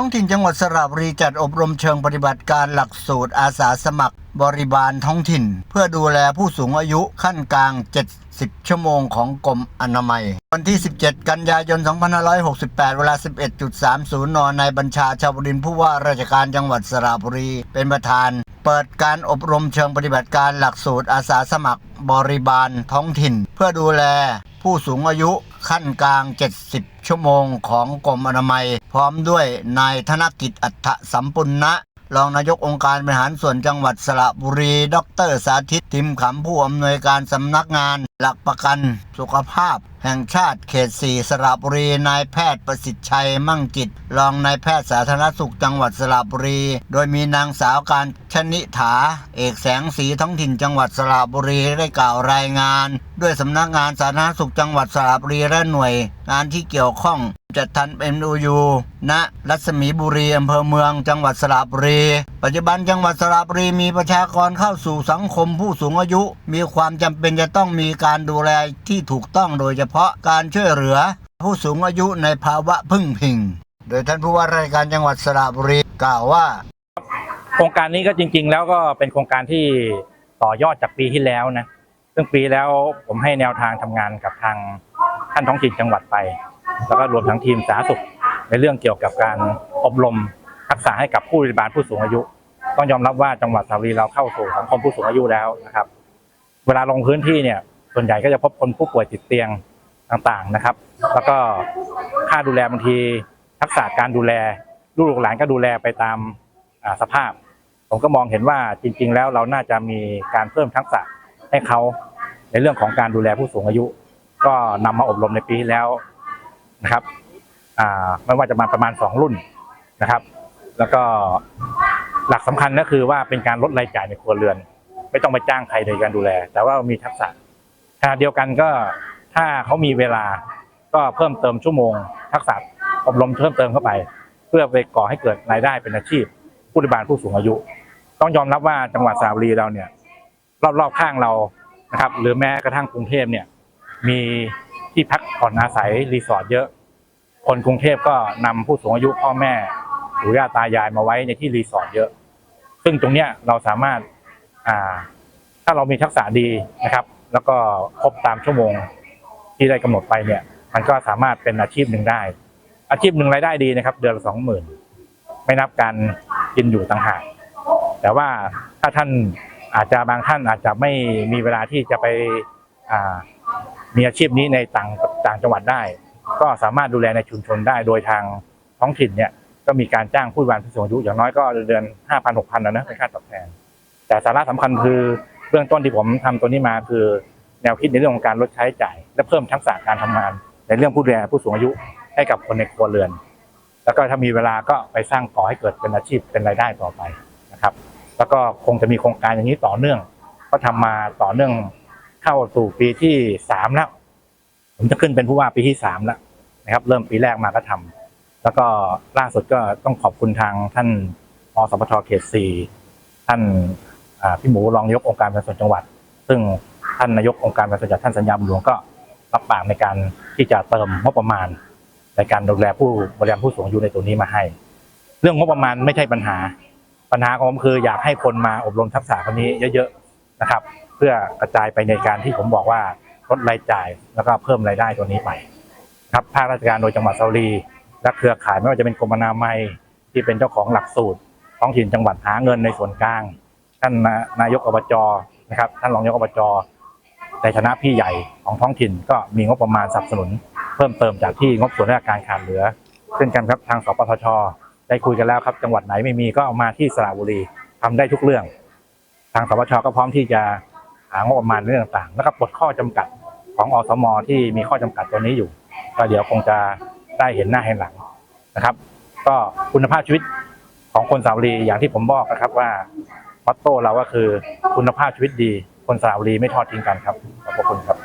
ท้องถิ่นจังหวัดสระบุรีจัดอบรมเชิงปฏิบัติการหลักสูตรอาสาสมัคร บริบาลท้องถิ่น เพื่อดูแลผู้สูงอายุขั้นกลาง 70 ชั่วโมงของกรมอนามัย วันที่ 17 กันยายน 2568 เวลา 11.30 น นายบัญชาชาวบุรินผู้ว่าราชการจังหวัดสระบุรี เป็นประธาน เปิดการอบรมเชิงปฏิบัติการหลักสูตรอาสาสมัคร บริบาลท้องถิ่น เพื่อดูแลผู้สูงอายุ ขั้นกลาง 70 ชั่วโมงของกรมอนามัย พร้อมด้วยนายธนกิจอัฏฐสัมปุณณะรองนายกองค์การบริหารส่วนจังหวัดสระบุรี ดร สาธิตทิมขำผู้อำนวยการสำนักงาน หลักประกันสุขภาพ แห่งชาติเขต4สระบุรีนายแพทย์ประสิทธิ์ชัยมั่งจิต รองนายแพทย์สาธารณสุขจังหวัดสระบุรี โดยมีนางสาวการชนิถา เอกแสงสีท้องถิ่นจังหวัดสระบุรีได้กล่าวรายงาน ด้วยสำนักงานสาธารณสุขจังหวัดสระบุรีและหน่วย งานที่เกี่ยวข้องจัดทัน MOU ณรัศมีบุรีอำเภอเมืองจังหวัดสระบุรี ปัจจุบันจังหวัดสระบุรีมีประชากรเข้าสู่สังคมผู้สูงอายุ มีความจำเป็นจะต้องมีการการดูแลที่ถูกต้องโดยเฉพาะการช่วยเหลือ ผู้สูงอายุในภาวะพึ่งพิง โดยท่านผู้ว่าราชการจังหวัดสระบุรีกล่าวว่า โครงการนี้ก็จริง ๆ แล้วก็เป็นโครงการที่ต่อยอดจากปีที่แล้วนะซึ่งปีแล้วผมให้แนวทางทำงานกับทางท่านท้องถิ่นจังหวัดไป แล้วก็รวมทั้งทีมสาธารณสุขในเรื่องเกี่ยวกับการอบรมทักษะให้กับผู้บริบาลผู้สูงอายุ ต้องยอมรับว่าจังหวัดสระบุรีเราเข้าสู่สังคมผู้สูงอายุแล้วนะครับ เวลาลงพื้นที่เนี่ย ส่วนใหญ่ก็จะพบคนผู้ป่วยติดเตียงต่างๆนะครับ แล้วก็ค่าดูแลบางทีทักษะการดูแลลูกหลานก็ดูแลไปตามสภาพ ผมก็มองเห็นว่าจริง ๆ แล้วเราน่าจะมีการเพิ่มทักษะให้เขาในเรื่องของการดูแลผู้สูงอายุ ก็นำมาอบรมในปีแล้วนะครับไม่ว่าจะมาประมาณสองรุ่นนะครับ แล้วก็หลักสำคัญก็คือว่าเป็นการลดรายจ่ายในครัวเรือน ไม่ต้องไปจ้างใครในการดูแล แต่ว่ามีทักษะ ขณะเดียวกันก็ถ้าเขามีเวลาก็เพิ่มเติมชั่วโมง ทักษะอบรมเพิ่มเติมเข้าไป เพื่อไปก่อให้เกิดรายได้เป็นอาชีพ ผู้บริบาลผู้สูงอายุ ต้องยอมรับว่าจังหวัดสระบุรีเราเนี่ยรอบๆข้างเรานะครับ หรือแม้กระทั่งกรุงเทพเนี่ยมีที่พักผ่อนอาศัยรีสอร์ทเยอะ คนกรุงเทพก็นำผู้สูงอายุพ่อแม่ปู่ย่าตายายมาไว้ในที่รีสอร์ทเยอะ ซึ่งตรงเนี้ยเราสามารถอ่าถ้าเรามีทักษะดีนะครับ แล้วก็ครบตามชั่วโมงที่ได้กำหนดไปเนี่ย มันก็สามารถเป็นอาชีพหนึ่งได้ อาชีพหนึ่งรายได้ดีนะครับ เดือนละสองหมื่นไม่นับการกินอยู่ต่างหากแต่ว่าถ้าท่านอาจจะบางท่านอาจจะไม่มีเวลาที่จะไปมีอาชีพนี้ในต่างต่างจังหวัดได้ ก็สามารถดูแลในชุมชนได้โดยทางท้องถิ่นเนี่ยก็มีการจ้างผู้บริการผู้สูงอายุอย่างน้อยก็เดือนห้าพันหกพันนะนะเป็นค่าตอบแทน แต่สาระสำคัญคือ เบื้องต้นที่ผมทำตัวนี้มาคือแนวคิดในเรื่องของการลดใช้จ่าย และเพิ่มทักษะการทำงาน ในเรื่องผู้ดูแลผู้สูงอายุให้กับคนในครัวเรือน แล้วก็ถ้ามีเวลาก็ไปสร้างก่อให้เกิดเป็นอาชีพเป็นรายได้ต่อไปนะครับ แล้วก็คงจะมีโครงการอย่างนี้ต่อเนื่อง ก็ทำมาต่อเนื่องเข้าสู่ปีที่สามแล้วผมจะขึ้นเป็นผู้ว่าปีที่สามแล้วนะครับ เริ่มปีแรกมาก็ทำแล้วก็ล่าสุดก็ต้องขอบคุณทางท่านอสปทเขตสี่ท่าน พี่หมูรองนายกองค์การบริหารส่วนจังหวัด ซึ่งท่านนายกองค์การบริหารส่วนจังหวัดท่านสัญญาบุญหลวงก็รับปากในการที่จะเติมงบประมาณ ในการดูแลผู้บริการผู้สูงอายุในตัวนี้มาให้ เรื่องงบประมาณไม่ใช่ปัญหา ปัญหาของผมคืออยากให้คนมาอบรมทักษะคนนี้เยอะๆนะครับ เพื่อกระจายไปในการที่ผมบอกว่าลดรายจ่ายแล้วก็เพิ่มรายได้ตัวนี้ไป ครับภาคราชการโดยจังหวัดสระบุรีและเครือข่ายไม่ว่าจะเป็นกรมอนามัยที่เป็นเจ้าของหลักสูตรท้องถิ่นจังหวัดหาเงินในส่วนกลาง ท่านนายกอบจนะครับท่านรองนายกอบจในฐานะพี่ใหญ่ของท้องถิ่นก็มีงบประมาณสนับสนุน เพิ่มเติมจากที่งบส่วนราชการขาดเหลือเช่นกันครับทางสปทชได้คุยกันแล้วครับ จังหวัดไหนไม่มีก็เอามาที่สระบุรีทำได้ทุกเรื่อง ทางสปทชก็พร้อมที่จะหางบประมาณเรื่องต่างๆ แล้วก็ปลดข้อจำกัดของอสม ที่มีข้อจำกัดตัวนี้อยู่ก็เดี๋ยวคงจะได้เห็นหน้าเห็นหลังนะครับ ก็คุณภาพชีวิตของคนสระบุรีอย่างที่ผมบอกนะครับว่า อตโต้เราก็คือคุณภาพชีวิตดี คนสระบุรีไม่ทอดทิ้งกันครับขอบพระคุณครับ